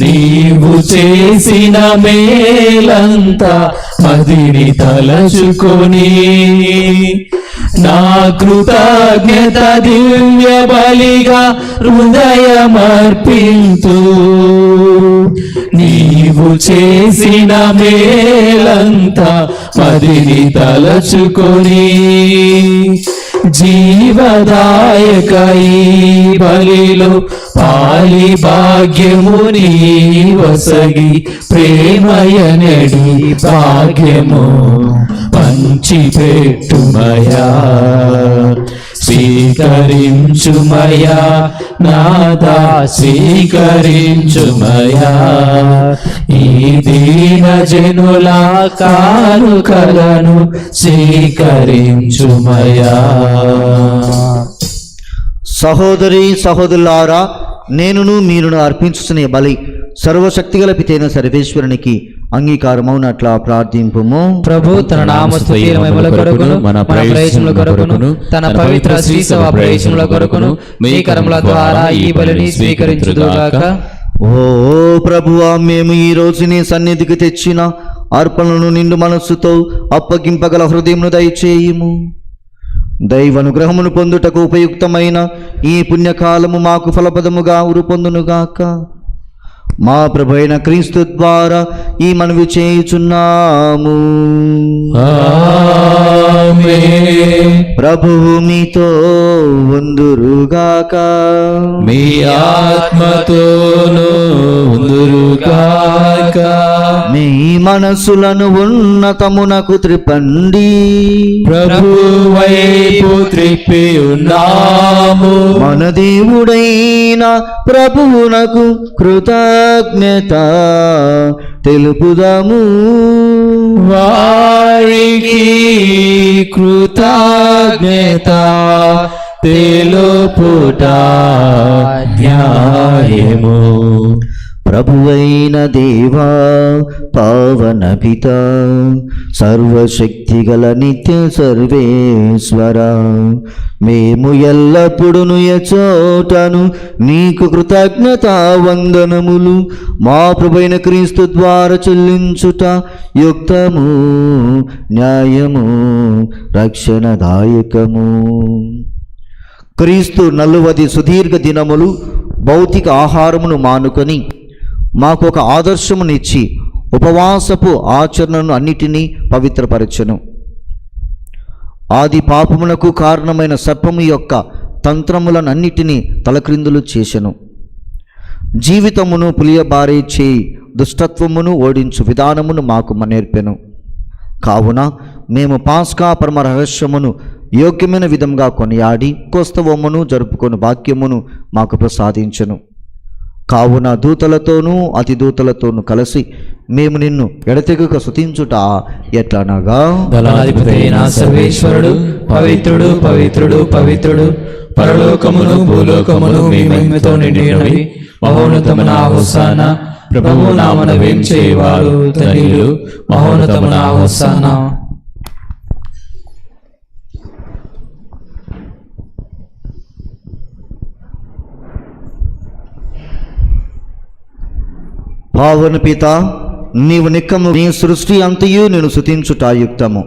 నీవు చేసిన మేలంతా మదిని తలచుకొని. నా కృతజ్ఞత దివ్య బలిగా హృదయమర్పింతు నీవు చేసిన మేలంతా మదిని తలచుకొని. జీవదాయక ఈ బలిలో పాలి భాగ్యము వసగి ప్రేమయనడి భాగ్యము పంచి పెట్టుమయా స్వీకరించుమయా నాదా స్వీకరించుమయా. ఈ దీన జనుల కానుకలను స్వీకరించుమయా. సహోదరి సహోదరులారా నేనును మీరును అర్పించుతున్న ఈ బలి సర్వశక్తిగల పితైన సర్వేశ్వరునికి అంగీకారమవునట్లా ప్రార్థింపుము. ప్రభు తన నామస్తుతి మహిమల కొరకును మన ప్రయోజనముల కొరకును తన పవిత్ర శ్రీ సభ ప్రయోజనముల కొరకును మీ కరముల ద్వారా ఈ బలిని స్వీకరించుదుగాక. ఓ ప్రభువా మేము ఈ రోజు నీ సన్నిధికి తెచ్చిన అర్పణలను నిండు మనస్సుతో అప్పగింపగల హృదయమును దయచేయుము. దైవనుగ్రహమును పొందుటకు ఉపయుక్తమైన ఈ పుణ్యకాలము మాకు ఫలపదముగా ఉరుపొందునుగాక. మా ప్రభు అయిన క్రీస్తు ద్వారా ఈ మనవి చేయుచున్నాము. ప్రభువు మీతో వందురుగాక మీ ఆత్మతోను ఉందురుగాక. మీ మనస్సులను ఉన్నతమునకు త్రిపండి. ప్రభు వైపు త్రిప్పి ఉన్నాము. మన దేవుడైన ప్రభువునకు కృతజ్ఞత తెలుపుదాము. వారికి కృతజ్ఞత తెలుపుట న్యాయము ప్రభువైన దేవా పావన పిత సర్వశక్తిగల నిత్య సర్వేశ్వర మేము ఎల్లప్పుడూ ఎచోటను నీకు కృతజ్ఞత వందనములు మా ప్రభువైన క్రీస్తు ద్వారా చెల్లించుట యుక్తము న్యాయము రక్షణదాయకము. క్రీస్తు నలువది సుదీర్ఘ దినములు భౌతిక ఆహారమును మానుకొని మాకు ఒక ఆదర్శమునిచ్చి ఉపవాసపు ఆచరణను అన్నిటినీ పవిత్రపరచెను. ఆది పాపమునకు కారణమైన సర్పము యొక్క తంత్రములను అన్నిటినీ తలక్రిందులు చేసెను. జీవితమును పులియబారే చేయి దుష్టత్వమును ఓడించు విధానమును మాకు నేర్పెను కావున మేము పాస్కా పరమ రహస్యమును యోగ్యమైన విధంగా కొనియాడి కోస్తవమును జరుపుకొని వాక్యమును మాకు ప్రసాదించెను. కావున దూతలతోనూ అతి దూతలతోనూ కలిసి మేము నిన్ను ఎడతెగక శుతించుట ఎట్లనగా? దళాధిపతి సర్వేశ్వరుడు పవిత్రుడు పవిత్రుడు పవిత్రుడు. పరలోకమును భూలోకమును మీ మహిమతో నిండినవి. మహోన్నతమున హోసాన ప్రభువు నామన వేంచేవారు ధనియులు మహోన్నతమున హోసాన. పావన పిత నీవు నిక్కము నీ సృష్టి అంతయు నేను శుతించుటాయుక్తము.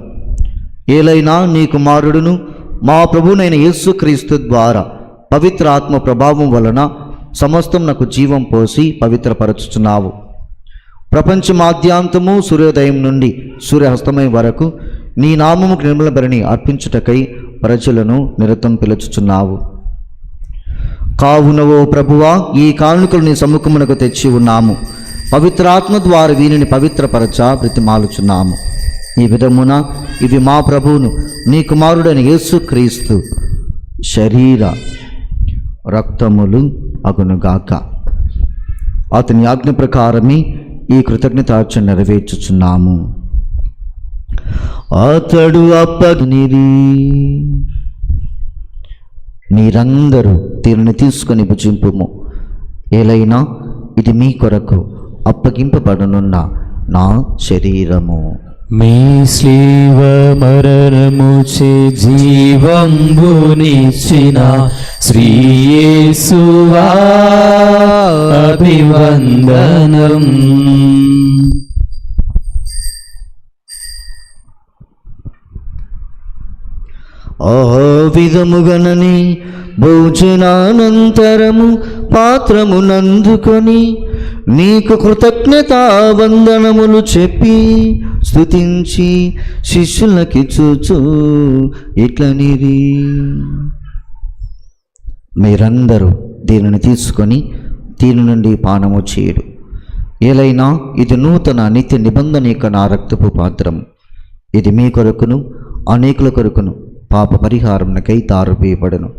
ఏలైనా నీ కుమారుడును మా ప్రభునైన యేసుక్రీస్తు ద్వారా పవిత్ర ఆత్మ ప్రభావం వలన సమస్తం నాకు జీవం పోసి పవిత్రపరచుచున్నావు. ప్రపంచమాద్యాంతము సూర్యోదయం నుండి సూర్యహస్తమయం వరకు నీ నామముకు నిర్మల బరిని అర్పించుటకై ప్రజలను నిరతం పిలుచుచున్నావు. కావున ఓ ప్రభువా ఈ కానుకలు నీ సముఖమునకు తెచ్చి ఉన్నాము. పవిత్రాత్మ ద్వారా వీనిని పవిత్రపరచ బ్రతిమాలుచున్నాము. ఈ విధమున ఇవి మా ప్రభువును నీ కుమారుడైన యేసుక్రీస్తు శరీర రక్తములు అగునుగాక. అతని ఆజ్ఞ ప్రకారమే ఈ కృతజ్ఞతార్చన నెరవేర్చుచున్నాము. అతడు అప్పనిరి మీరందరూ దీనిని తీసుకొని భుజింపుము. ఏలైనా ఇది మీ కొరకు. అప్పగింపబడనున్న నా శరీరము. మీ స్లీవ మరణము జీవంబునిచ్చిన శ్రీయేసువా అభివందనం. విధముగనని భోజనానంతరము పాత్రము నందుకొని నీకు కృతజ్ఞత వందనములు చెప్పి శిష్యులకి చూచు ఇట్లనిది మీరందరూ దీనిని తీసుకొని దీని నుండి పానము చేయడు. ఏలైనా ఇది నూతన నిత్య నిబంధన యొక్క నా రక్తపు పాత్రం ఇది మీ కొరకును అనేకుల కొరకును పాప పరిహారంకై తారుపేయబడును.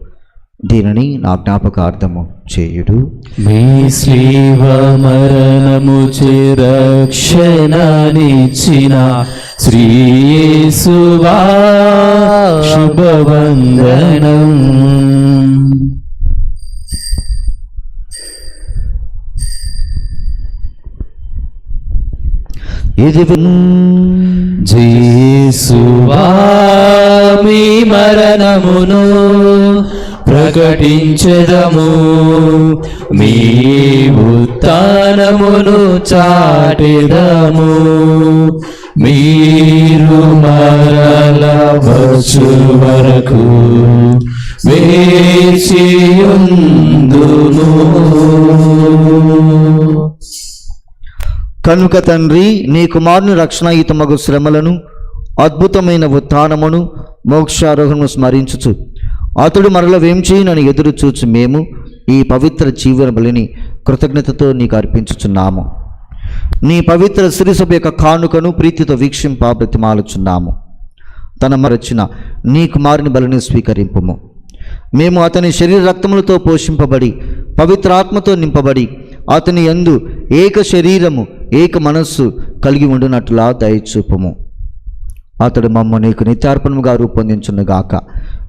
దీనిని నా జ్ఞాపకార్థము చేయుడు. మీ స్లీవ మరణము చే రక్షణనిచ్చిన శ్రీయేసువా శుభవందనం. ఇది జేసువా మీ మరణమును ప్రకటించెదము. మీ ఉత్నమును చాటెదము. మీరు మరల వచ్చు వరకు వేచియుందును. కనుక తండ్రి నీ కుమారుని రక్షణాయుతమగు శ్రమలను అద్భుతమైన ఉత్థానమును మోక్షారోహణను స్మరించుచు. అతడు మరల వేంచేయనని ఎదురు చూచి మేము ఈ పవిత్ర జీవన బలిని కృతజ్ఞతతో నీకు అర్పించుచున్నాము. నీ పవిత్ర సిరిసభ యొక్క కానుకను ప్రీతితో వీక్షింప బ్రతిమాలుచున్నాము. తన మరచిన నీ కుమారుని బలిని స్వీకరింపుము. మేము అతని శరీర రక్తములతో పోషింపబడి పవిత్రాత్మతో నింపబడి అతని యందు ఏక శరీరము ఏక మనస్సు కలిగి ఉండునట్లా దయచూపము. అతడు మమ్మ నీకు నిత్యార్పణముగా రూపొందించునుగాక.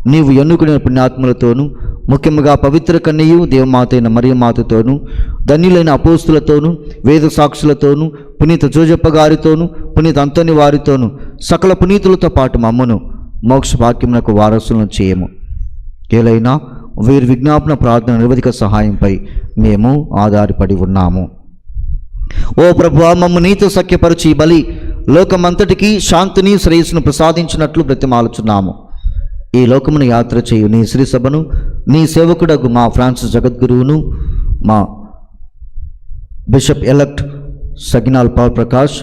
నీవు ఎన్నుకునే పుణ్యాత్ములతోనూ ముఖ్యముగా పవిత్ర కన్యయు దేవమాతైన అయిన మరియమాతతోనూ ధన్యులైన అపోస్తులతోనూ వేద సాక్షులతోనూ పునీత జోజప్ప గారితోనూ పునీత అంతని వారితోనూ సకల పునీతులతో పాటు మమ్మను మోక్ష వాక్యమునకు వారసులను చేయము. ఏలైనా వీరి విజ్ఞాపన ప్రార్థన నిరవధిక సహాయంపై మేము ఆధారపడి ఉన్నాము. ఓ ప్రభు మమ్మ నీతో సఖ్యపరిచి బలి లోకమంతటికీ శాంతిని శ్రేయస్సును ప్రసాదించినట్లు బ్రతిమాలుచున్నాము. ఈ లోకమును యాత్ర చేయు నీ శ్రీ సభను నీ సేవకుడకు మా ఫ్రాన్సిస్ జగద్గురువును మా bishop elect Saginal Paul Prakash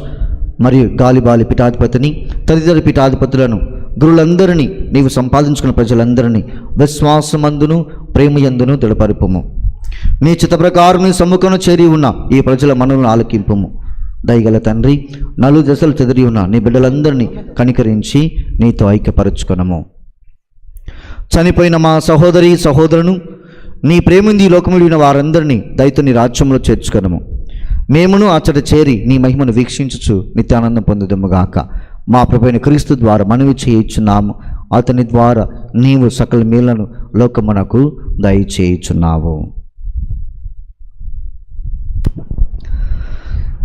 మరియు గాలిబాలి పీఠాధిపతిని తదితర పీఠాధిపతులను గురులందరినీ నీవు సంపాదించుకున్న ప్రజలందరినీ విశ్వాసమందును ప్రేమయందును దృఢపరుపుము. నీ చిత ప్రకారం నీ సమ్ముఖను చేరి ఉన్న ఈ ప్రజల మనలను ఆలకింపుము. దయగల తండ్రి నలు దశలు చెదిరి ఉన్న నీ బిడ్డలందరినీ కనికరించి నీతో ఐక్యపరచుకునము. చనిపోయిన మా సహోదరి సహోదరును నీ ప్రేమింది ఈ లోకముడిన వారందరినీ దయతో నీ రాజ్యంలో చేర్చుకొనము. మేమును అచ్చట చేరి నీ మహిమను వీక్షించుచు నిత్యానందం పొందుదముగాక మా ప్రభుని క్రీస్తు ద్వారా మనవి చేయించున్నాము. అతని ద్వారా నీవు సకల మేలను లోకమునకు దయచేయుచున్నావు.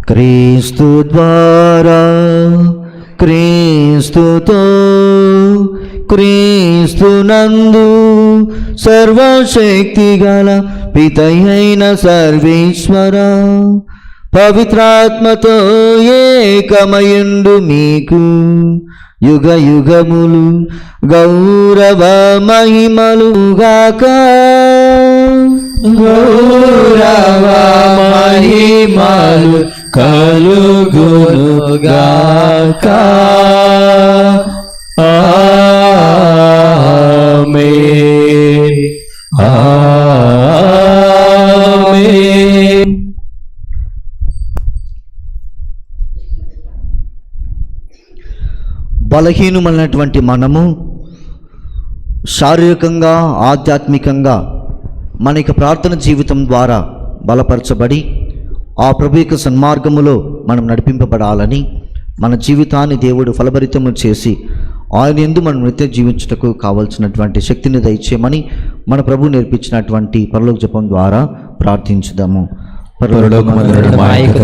క్రీస్తు ద్వారా క్రీస్తుతో క్రీస్తునందు సర్వశక్తి గల పితయైన సర్వేశ్వర పవిత్రాత్మతో ఏకమయుండు మీకు యుగ యుగములు గౌరవ మహిమలు గాక. గౌరవ మహిమలు కలుగునుగాక బలహీనమైనటువంటి మనము శారీరకంగా ఆధ్యాత్మికంగా మన యొక్క ప్రార్థన జీవితం ద్వారా బలపరచబడి ఆ ప్రభు యొక్క సన్మార్గములో మనం నడిపింపబడాలని మన జీవితాన్ని దేవుడు ఫలభరితము చేసి ఆయన ఎందు మనం నిత్య జీవించుటకు కావలసినటువంటి శక్తిని దయచేయమని మన ప్రభు నేర్పించినటువంటి పరలోక జపం ద్వారా ప్రార్థించుదాము.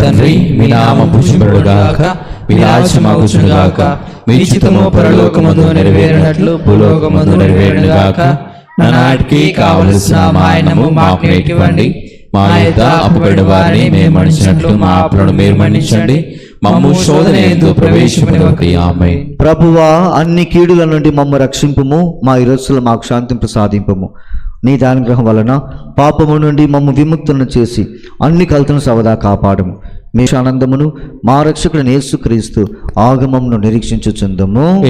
తండ్రి మీ నామం పూజింపబడుగాక మీ రాజ్యమాగుచునుగాక మీ చిత్తము పరలోకమందు నెరవేరినట్లు భూలోకమందు నెరవేరునుగాక నానాటికి కావలసిన మా ఆయనము మాకు నేటివ్వండి. మా యొక్క అప్పబడిన వారిని మేము మన్నించినట్లు మా అప్పులను మీరు మన్నించండి. మమ్ము శోధన ఎందు ప్రవేశింపనివ్వక ఆమె ప్రభువా అన్ని కీడుల నుండి మమ్మ రక్షింపుము. మా ఇరస్సులు మాకు శాంతిని ప్రసాదింపము. నీ దానుగ్రహం వలన పాపము నుండి మమ్మ విముక్తులను చేసి అన్ని కలుతును సవదా కాపాడము. మీ ఆనందమును మా రక్షకుడు యేసుక్రీస్తు ఆగమమును నిరీక్షించుచుందము.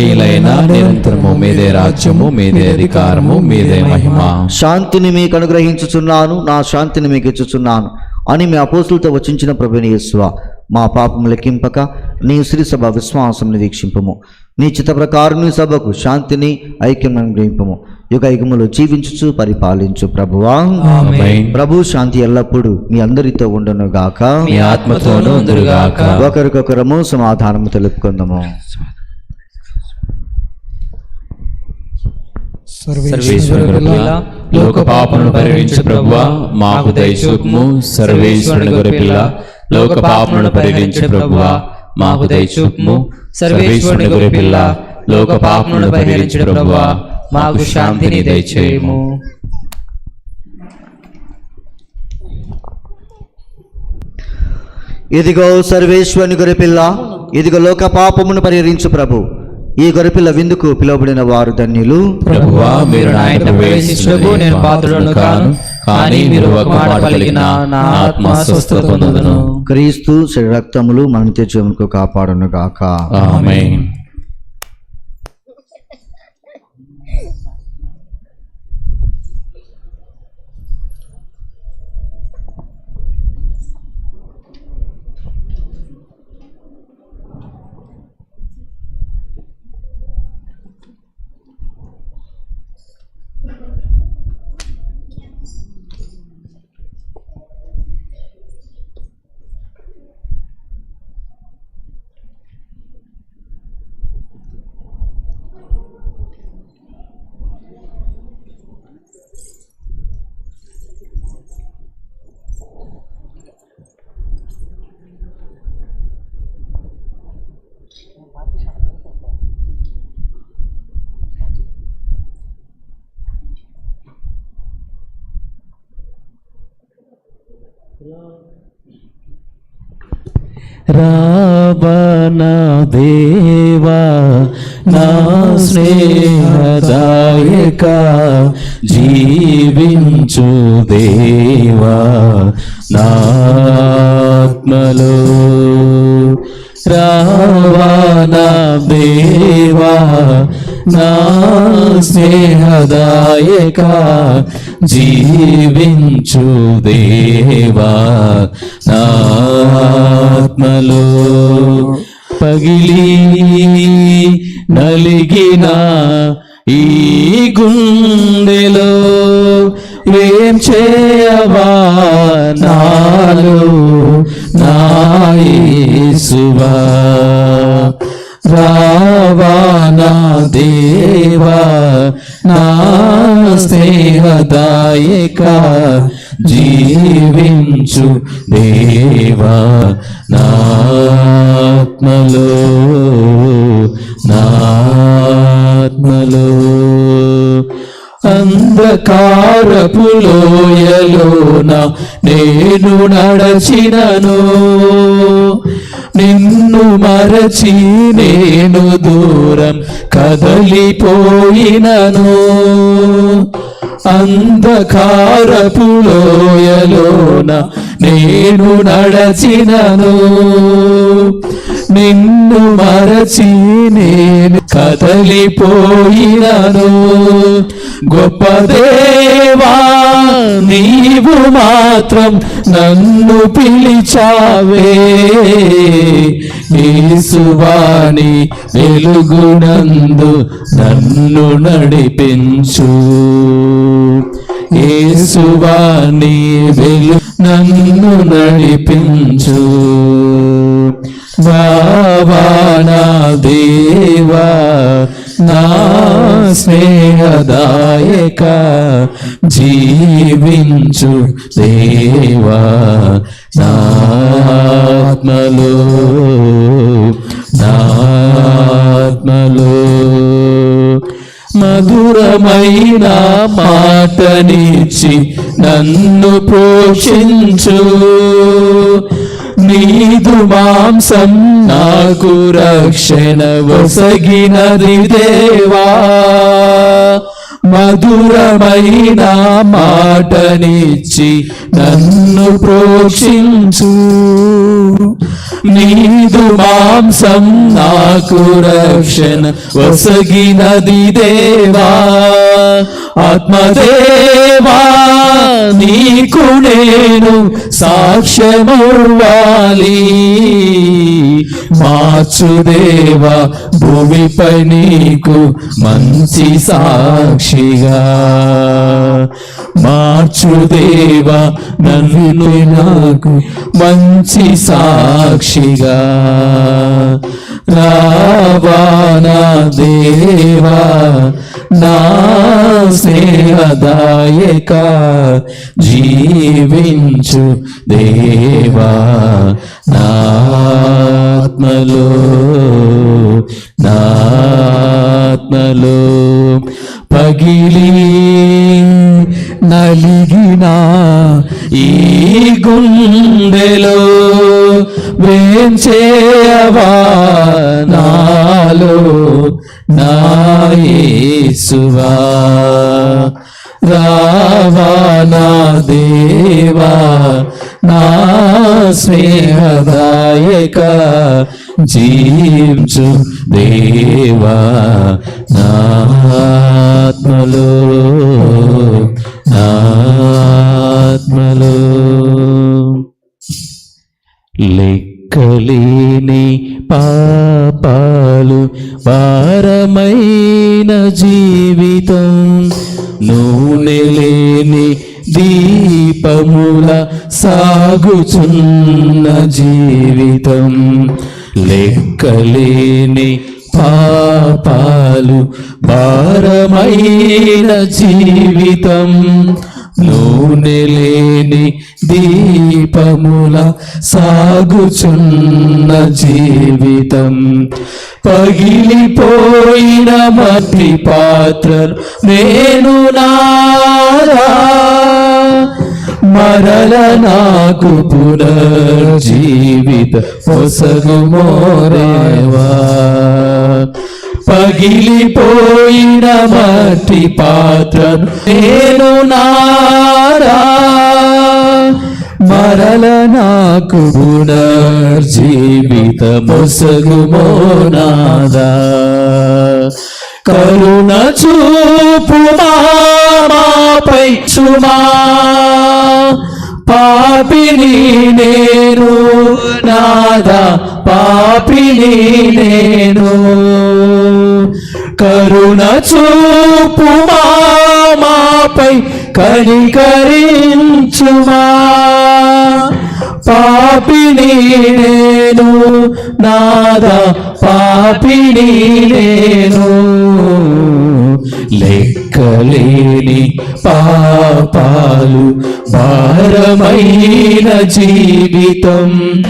నిరంతరము మీదే రాజ్యము మీదే అధికారము మీదే మహిమ. శాంతిని మీకు అనుగ్రహించుచున్నాను నా శాంతిని మీకు ఇచ్చుచున్నాను అని మీ అపోసులతో వచించిన ప్రభుని యేసువ మా పాపము లెక్కింపక నీ శ్రీ సభ విశ్వాసం వీక్షింపము. నీ చిత్త ప్రకారం సభకు శాంతిని ఐక్యం అనుగ్రహింపము యుగ యుగములు జీవించుచు పరిపాలించు ప్రభువా. ప్రభు శాంతి ఎల్లప్పుడూ మీ అందరితో ఉండును గాక. మీ ఆత్మతోనూ ఉందురుగాక ఒకరికొకరము సమాధానము తెలుపుకుందాము. లోక పాపమును పరిహరించు ప్రభువా. మాకు దయచూపుము సర్వేశ్వరుని గొర్రె పిల్ల లోక పాపమును పరిహరించు ప్రభువా. మాకు దయచూపుము సర్వేశ్వరుని పిల్ల లోక పాపమును పరిహరించు ప్రభువా మాకు శాంతిని దయచేయము. ఇదిగో సర్వేశ్వరుని గొర్రెపిల్ల ఇదిగో లోక పాపమును పరిహరించు ప్రభు. ఈ గొర్రెపిల్ల విందుకు పిలువబడిన వారు ధన్యులు. ప్రభువా మీరు నా ఇంట ప్రవేశించుటకు నేను పాత్రులను కాను కానీ మీరు ఒక మాట పలికిన నా ఆత్మ స్వస్థత పొందుదును. క్రీస్తు శ్రీ రక్తములు మనం నిత్య కాపాడును గాక. రావణ దేవా నా స్నేహదాయక జీవించు దేవా నాత్మలో రావణ దేవా నా స్నేహదాయక జీవించు దేవా నాత్మలో పగిలి నలిగిన ఈ గుండెలో ఏం చేయవా? నాలో నాయసువా రావా నా దేవా నా స్నేహదాయక జీవించు దేవా నాత్మలో నాత్మలో అంధకారపు లోయలోన నేను నడచినను. నిన్ను మరచి నేను దూరం కదలిపోయినను. అంధకారపు లోయలోన నేను నడచినను. నిన్ను మరచి నేను కదలిపోయినను. గొప్ప దేవా నీవు మాత్రం నన్ను పిలిచావే. యేసువాని వెలుగునందు నన్ను నడిపించు. ఏసువాణి వెలు నన్ను నడిపించు. భావానా దేవా నా స్నేహదాయక జీవించు దేవా నాత్మలో నాత్మలో మధురమైన మాటనిచ్చి నన్ను పోషించు. నీదు మాంసం నాకు రక్షణ వసగినది దేవా. మధురమైన మాటనిచ్చి నన్ను ప్రోక్షించు. నీదు మాంసం నాకు రక్షణ. వసగినది దేవా ఆత్మదేవా నీకు నేను సాక్ష్యమవ్వాలి. మార్చుదేవా భూమిపై నీకు మంచి సాక్షి. సాక్షిగా మార్చుదేవా నన్ను నాకు మంచి సాక్షిగా రావానా దేవా నా స్నేహదాయక జీవించు దేవా నాత్మలో నా పగిలి నలిగిన ఈ గుండెలో వేంచేయవా నాలో నాయసువా రావా నా దేవా నా స్నేహదాయక జీవించు దేవా ఆత్మలు ఆత్మలు లెక్కలేని పాపాలు భారమైన జీవితం నూనె లేని దీపముల సాగుచున్న జీవితం. లెక్కలేని పాపాలు భారమైన జీవితం. నూనె లేని దీపముల సాగుచున్న జీవితం. పగిలిపోయిన మట్టి పాత్రలు నేను నారా. మరల నాకు పునర్జీవిత పొసగు మోరేవా. పగిలిపోయిన మట్టి పాత్ర నేను నారా. మరల నాకు పునర్జీవిత ముసగుమోనాదా కరుణ చూపు మాపై చుమా. పాపిని నేను నాదా. పాపిని నేను కరుణ చూపు మాపై కనికరించుమా. పాపిని నేను నాదా పాపిని నేను. లెక్కలేని పాపాలు భారమైన జీవితం.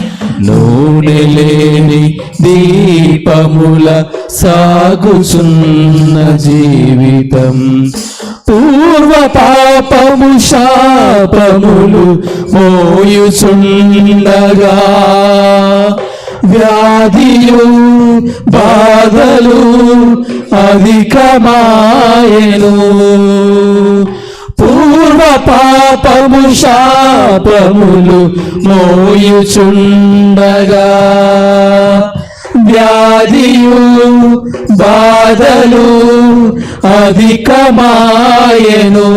నూనె లేని దీపముల సాగుచున్న జీవితం. పూర్వ పాపము శాపములు మోయుచుండగా వ్యాధియు బాధలు అధికమాయను. సర్వ పాపము శాపములు మోయుచుండగా. వ్యాధియు బాధలు అధికమాయను.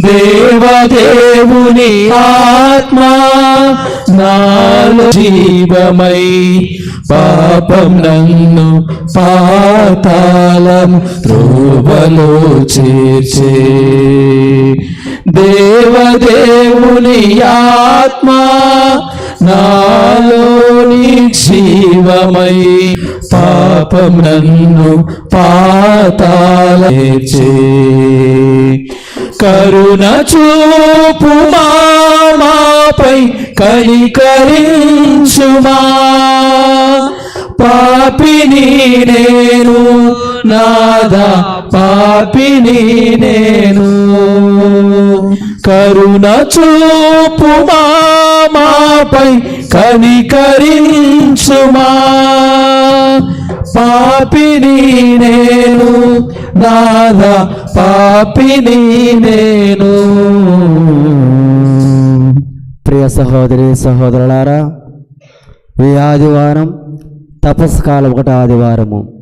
దేవదేవుని ఆత్మ నాలో జీవమై పాపం నన్ను పాతాళం రూపలో చేర్చే దేవదేవుని ఆత్మ నాలోని జీవమై పాపం నన్ను పాతాళ చేర్చే కరుణ చూపు మాపై కనికరించుమా. పాపిని నేను నాదా పాపిని నేను. కరుణ చూపు మాపై కనికరించుమా. పాపిని నేను నాదా పాపిని నేను. ప్రియ సహోదరి సహోదరులారా ఈ ఆదివారం తపస్కాలం ఒకటి ఆదివారము.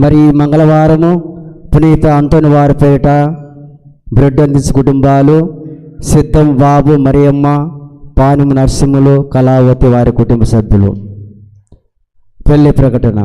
మరి ఈ మంగళవారము పునీత అంతోని వారిపేట బ్రెడ్ అందించు కుటుంబాలు సిద్ధం బాబు మరియమ్మ పానుము నరసింహులు కళావతి వారి కుటుంబ సభ్యులు. పెళ్ళి ప్రకటన.